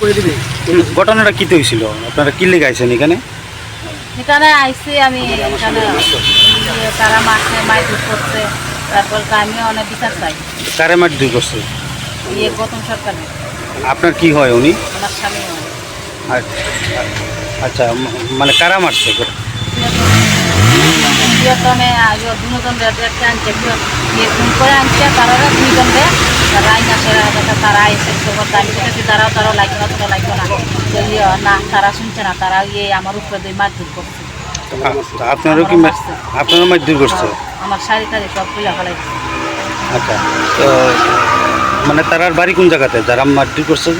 করে দিবে? ঘটনাটা কী হয়েছিল? আপনারা কি লেগে আইছেন এখানে? এখানে আইসি আমি এখানে তারা মাসে মাইদুর করছে তারপর তো আমিও অনেক বিচার চাই। কারে মাঠ দুই করছে? ইয়ে গৌতম সরকারের। আপনার কি হয় উনি? আমার স্বামী আচ্ছা মানে কারা মারছে দুজন রেডে আনছে ইয়ে ফোন করে আনছে তারা দুইজন রে রাই সেরা তারা এসে খবর আমি তারাও তারাও লাগবে না তোরা লাগবে না। না তারা শুনছে না তারা ইয়ে আমার উপরে দুই মাছ দূর করছে। আপনারও কি আপনারও মাঠ দূর করছে? আমার শাড়ি টাড়ি সব খুলে ফেলাইছে আচ্ছা তো মানে তারার বাড়ি কোন জায়গাতে? যারা দূর করছে?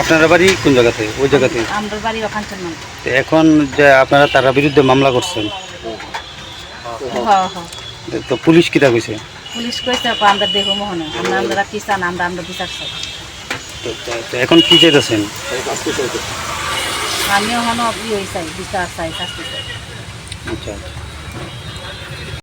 আপনারা বাড়ি কোন জায়গাতে? ওই জায়গাতে? এখন যে আপনারা তার বিরুদ্ধে মামলা করছেন হ্যাঁ হ্যাঁ। তো পুলিশ কিটা কইছে? পুলিশ কইছে আমরা দেখো মোহনে আমরা আমরা কিষান আমরা আমরা বিচার চাই। এখন কি চাইতেছেন? আমি ওখানে চাই বিচার চাই শাস্তি চাই। আচ্ছা।, আচ্ছা।